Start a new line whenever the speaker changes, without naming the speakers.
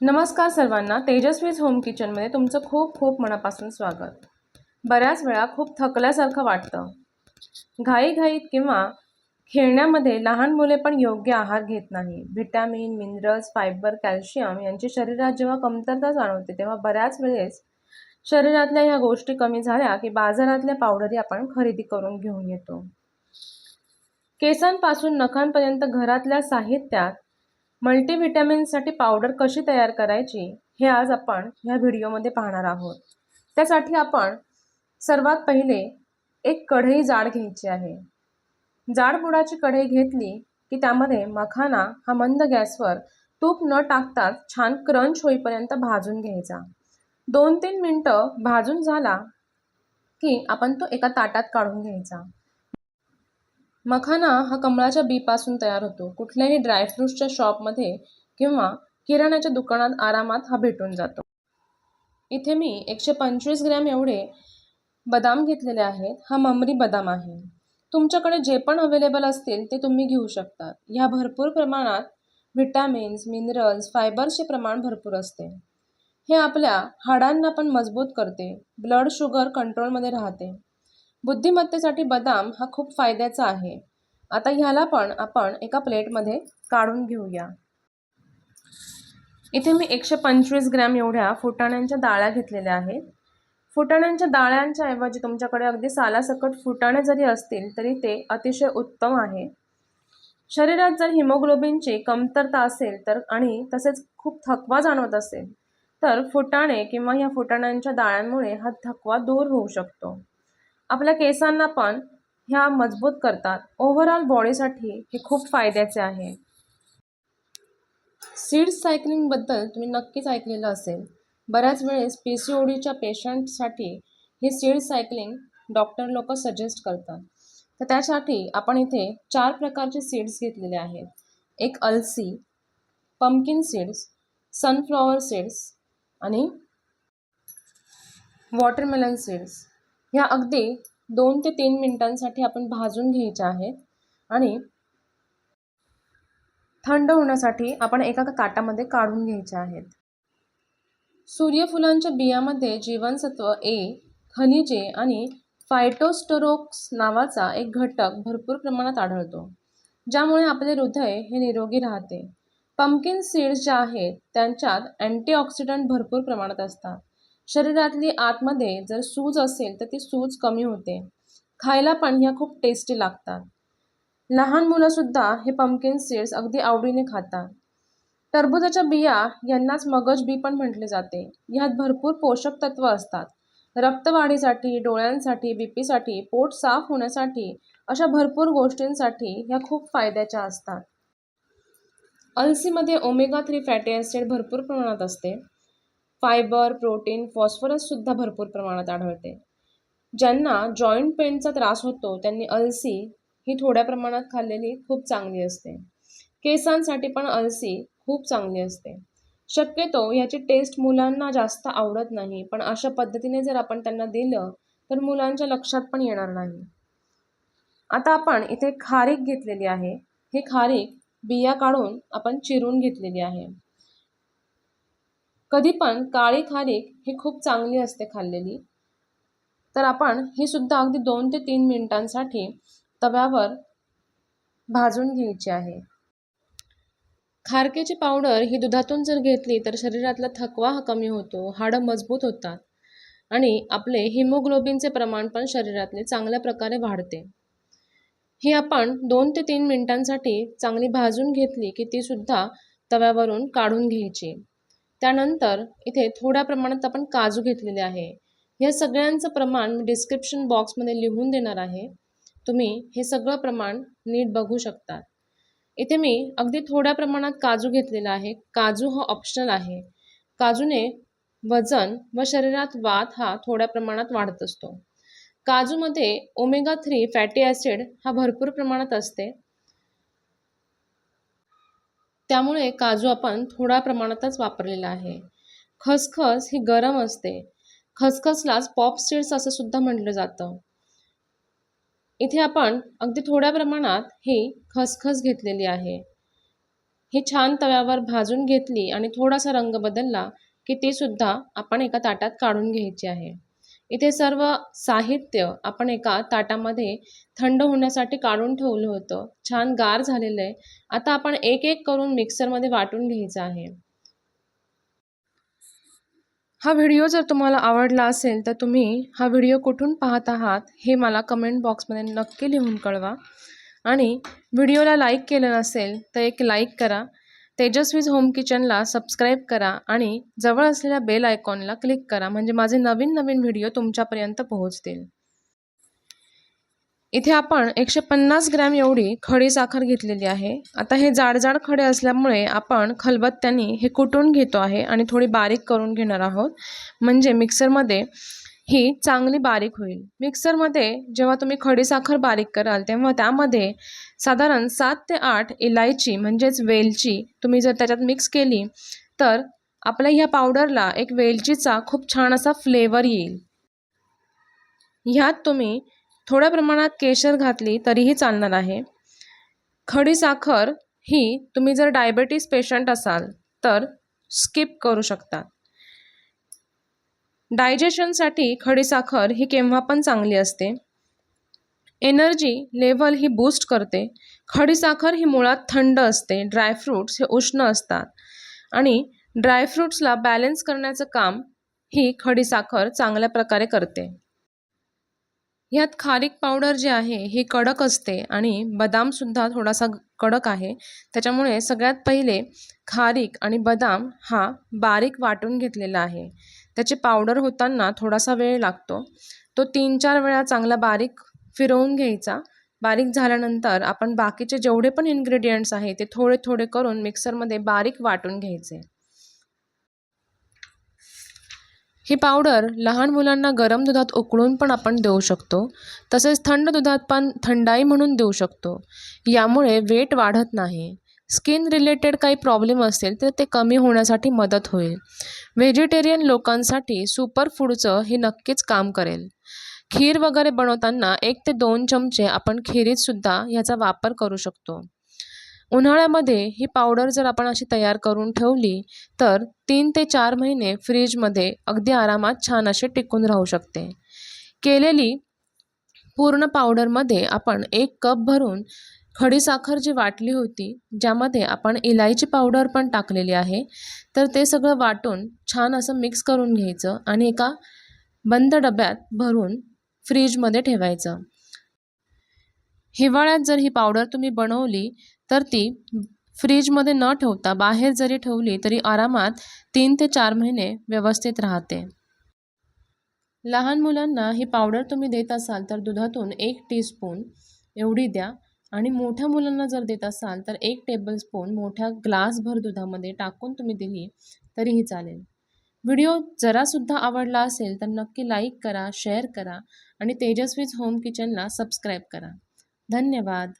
नमस्कार सर्वांना तेजस्वीज होम किचनमध्ये तुमचं खूप खूप मनापासून स्वागत. बऱ्याच वेळा खूप थकल्यासारखं वाटतं. घाईघाईत किंवा खेळण्यामध्ये लहान मुले पण योग्य आहार घेत नाही. व्हिटॅमिन मिनरल्स फायबर कॅल्शियम यांची शरीरात जेव्हा कमतरता जाणवते तेव्हा बऱ्याच वेळेस शरीरातल्या ह्या गोष्टी कमी झाल्या की बाजारातल्या पावडरी आपण खरेदी करून घेऊन येतो. केसांपासून नखांपर्यंत घरातल्या साहित्यात मल्टीव्हिटॅमिनसाठी पावडर कशी तयार करायची हे आज आपण ह्या व्हिडिओमध्ये पाहणार आहोत. त्यासाठी आपण सर्वात पहिले एक कढई जाड घ्यायची आहे. जाड बुडाची कढई घेतली की त्यामध्ये मखाना हा मंद गॅसवर तूप न टाकताच छान क्रंच होईपर्यंत भाजून घ्यायचा. दोन तीन मिनटं भाजून झाला की आपण तो एका ताटात काढून घ्यायचा. मखाना हा कमळाच्या बीपासून तयार होतो. कुठल्याही ड्रायफ्रूट्सच्या शॉपमध्ये किंवा किराण्याच्या दुकानात आरामात हा भेटून जातो. इथे मी एकशे पंचवीस ग्रॅम एवढे बदाम घेतलेले आहेत. हा ममरी बदाम आहे. तुमच्याकडे जे पण अवेलेबल असतील ते तुम्ही घेऊ शकता. ह्या भरपूर प्रमाणात व्हिटॅमिन्स मिनरल्स फायबर्सचे प्रमाण भरपूर असते. हे आपल्या हाडांना पण मजबूत करते. ब्लड शुगर कंट्रोलमध्ये राहते. बुद्धिमत्तेसाठी बदाम हा खूप फायद्याचा आहे. आता ह्याला पण आपण एका प्लेटमध्ये काढून घेऊया. इथे मी एकशे पंचवीस ग्रॅम एवढ्या फुटाण्यांच्या डाळ्या घेतलेल्या आहेत. फुटाण्यांच्या डाळ्यांच्या ऐवजी तुमच्याकडे अगदी सालासकट फुटाणे जरी असतील तरी ते अतिशय उत्तम आहे. शरीरात जर हिमोग्लोबिनची कमतरता असेल तर आणि तसेच खूप थकवा जाणवत असेल तर फुटाणे किंवा ह्या फुटाण्यांच्या डाळ्यांमुळे हा थकवा दूर होऊ शकतो. आपल्या केसांना पण ह्या मजबूत करतात. ओव्हरऑल बॉडीसाठी हे खूप फायद्याचे आहे. सीड्स सायकलिंगबद्दल तुम्ही नक्कीच ऐकलेलं असेल. बऱ्याच वेळेस पी सी ओ डीच्या पेशंटसाठी हे सीड सायकलिंग डॉक्टर लोक सजेस्ट करतात. तर त्यासाठी आपण इथे चार प्रकारचे सीड्स घेतलेले आहेत. एक अलसी पंपकिन सीड्स सनफ्लॉवर सीड्स आणि वॉटरमेलन सीड्स ह्या अगदी दोन ते तीन मिनटांसाठी आपण भाजून घ्यायच्या आहेत. आणि थंड होण्यासाठी आपण एका ताटामध्ये काढून घ्यायच्या आहेत. सूर्यफुलांच्या बियामध्ये जीवनसत्व ए खनिजे आणि फायटोस्टरोक्स नावाचा एक घटक भरपूर प्रमाणात आढळतो ज्यामुळे आपले हृदय हे निरोगी राहते. पंपकिन सीड्स ज्या आहेत त्यांच्यात अँटीऑक्सिडंट भरपूर प्रमाणात असतात. शरीरातली आतमध्ये जर सूज असेल तर ती सूज कमी होते. खायला पण ह्या खूप टेस्टी लागतात. लहान मुलंसुद्धा हे पम्पकिन सीड्स अगदी आवडीने खातात. टरबूजाच्या बिया यांनाच मगज बी पण म्हटले जाते. ह्यात भरपूर पोषक तत्व असतात. रक्तवाढीसाठी डोळ्यांसाठी बी पीसाठी पोट साफ होण्यासाठी अशा भरपूर गोष्टींसाठी ह्या खूप फायद्याच्या असतात. अलसीमध्ये ओमेगा थ्री फॅटी ॲसिड भरपूर प्रमाणात असते. फायबर प्रोटीन फॉस्फरससुद्धा भरपूर प्रमाणात आढळते. ज्यांना जॉईंट पेनचा त्रास होतो त्यांनी अलसी ही थोड्या प्रमाणात खाल्लेली खूप चांगली असते. केसांसाठी पण अलसी खूप चांगली असते. शक्यतो ह्याची टेस्ट मुलांना जास्त आवडत नाही पण अशा पद्धतीने जर आपण त्यांना दिलं तर मुलांच्या लक्षात पण येणार नाही. आता आपण इथे खारीक घेतलेली आहे. हे खारीक बिया काढून आपण चिरून घेतलेली आहे. कधी पण काळी खारीक ही खूप चांगली असते खाल्लेली. तर आपण ही सुद्धा अगदी दोन ते तीन मिनिटांसाठी तव्यावर भाजून घ्यायची आहे. खारकेची पावडर ही दुधातून जर घेतली तर शरीरातला थकवा हा कमी होतो हाडं मजबूत होतात आणि आपले हिमोग्लोबिनचे प्रमाण पण शरीरातले चांगल्या प्रकारे वाढते. ही आपण दोन ते तीन मिनिटांसाठी चांगली भाजून घेतली की तीसुद्धा तव्यावरून काढून घ्यायची. त्यानंतर इथे थोड्या प्रमाणात आपण काजू घेतलेले आहे. या सगळ्यांचं प्रमाण डिस्क्रिप्शन बॉक्समध्ये लिहून देणार आहे. तुम्ही हे सगळं प्रमाण नीट बघू शकता. इथे मी अगदी थोड्या प्रमाणात काजू घेतलेला आहे. काजू हा ऑप्शनल आहे. काजूने वजन व शरीरात वात हा थोड्या प्रमाणात वाढत असतो. काजूमध्ये ओमेगा थ्री फॅटी ॲसिड हा भरपूर प्रमाणात असते. त्यामुळे काजू आपण थोड्या प्रमाणातच वापरलेला आहे. खसखस ही गरम असते. खसखसलाच पॉप सीड्स असं सुद्धा म्हटलं जातं. इथे आपण अगदी थोड्या प्रमाणात ही खसखस घेतलेली आहे. ही छान तव्यावर भाजून घेतली आणि थोडासा रंग बदलला की ती सुद्धा आपण एका ताटात काढून घ्यायची आहे. इथे सर्व साहित्य आपण एका ताटामध्ये थंड होण्यासाठी काढून ठेवलं होतं. छान गार झालेलं आहे. आता आपण एक एक करून मिक्सरमध्ये वाटून घ्यायचं आहे. हा व्हिडिओ जर तुम्हाला आवडला असेल तर तुम्ही हा व्हिडिओ कुठून पाहत आहात हे मला कमेंट बॉक्समध्ये नक्की लिहून कळवा. आणि व्हिडिओला लाईक केलं नसेल तर एक लाईक करा. तेजस्वीज होम किचनला सबस्क्राईब करा आणि जवळ असलेल्या बेल आयकॉनला क्लिक करा म्हणजे माझे नवीन नवीन व्हिडिओ तुमच्यापर्यंत पोहोचतील. इथे आपण एकशे पन्नास ग्रॅम एवढी खडी साखर घेतलेली आहे. आता हे जाडजाड खडे असल्यामुळे आपण खलबत्त्याने हे कुटून घेतो आहे आणि थोडी बारीक करून घेणार आहोत. म्हणजे मिक्सरमध्ये ही चांगली बारीक होईल. मिक्सरमध्ये जेव्हा तुम्ही खडीसाखर बारीक कराल तेव्हा त्यामध्ये साधारण सात ते आठ इलायची म्हणजेच वेलची तुम्ही जर त्याच्यात मिक्स केली तर आपल्या ह्या पावडरला एक वेलचीचा खूप छान असा फ्लेवर येईल. ह्यात तुम्ही थोड्या प्रमाणात केशर घातली तरीही चालणार आहे. खडीसाखर ही तुम्ही जर डायबेटीस पेशंट असाल तर स्किप करू शकता. डायजेशनसाठी खडीसाखर ही केव्हा पण चांगली असते. एनर्जी लेवल ही बूस्ट करते. खडीसाखर ही मुळात थंड असते. ड्रायफ्रूट्स हे उष्ण असतात. आणि ड्रायफ्रूट्सला बॅलन्स करण्याचं काम ही खडीसाखर चांगल्या प्रकारे करते. ह्यात खारीक पावडर जी आहे ही कडक असते आणि बदामसुद्धा थोडासा कडक आहे. त्याच्यामुळे सगळ्यात पहिले खारीक आणि बदाम हा बारीक वाटून घेतलेला आहे. त्याची पावडर होताना थोडासा वेळ लागतो. तो तीन चार वेळा चांगला बारीक फिरवून घ्यायचा. बारीक झाल्यानंतर आपण बाकीचे जेवढे पण इन्ग्रेडियंट्स आहे ते थोडे थोडे करून मिक्सरमध्ये बारीक वाटून घ्यायचे. ही पावडर लहान मुलांना गरम दुधात उकळून पण आपण देऊ शकतो. तसेच थंड दुधात पण थंडाई म्हणून देऊ शकतो. यामुळे वेट वाढत नाही. स्किन रिलेटेड काही प्रॉब्लेम असेल तर ते कमी होण्यासाठी मदत होईल. व्हेजिटेरियन लोकांसाठी सुपर फूडचं हे नक्कीच काम करेल. खीर वगैरे बनवताना एक ते दोन चमचे आपण खिरीतसुद्धा ह्याचा वापर करू शकतो. उन्हाळ्यामध्ये ही पावडर जर आपण अशी तयार करून ठेवली तर तीन ते चार महिने फ्रीजमध्ये अगदी आरामात छान असे टिकून राहू शकते. केलेली पूर्ण पावडरमध्ये आपण एक कप भरून खडीसाखर जी वाटली होती ज्यामध्ये आपण इलायची पावडर पण टाकलेली आहे तर ते सगळं वाटून छान असं मिक्स करून घ्यायचं आणि एका बंद डब्यात भरून फ्रीजमध्ये ठेवायचं. हिवाळ्यात जर ही पावडर तुम्ही बनवली तर ती फ्रीजमध्ये न ठेवता बाहेर जरी ठेवली तरी आरामात तीन ते चार महिने व्यवस्थित राहते. लहान मुलांना ही पावडर तुम्ही देत असाल तर दुधातून एक टीस्पून एवढी द्या. आणि मोठ्या मुलांना जर देत असाल तर एक टेबलस्पून मोठ्या ग्लासभर दुधामध्ये टाकून तुम्ही दिली तरीही चालेल. व्हिडिओ जरासुद्धा आवडला असेल तर नक्की लाईक करा शेअर करा आणि तेजस्वीज होम किचनला सबस्क्राईब करा. धन्यवाद.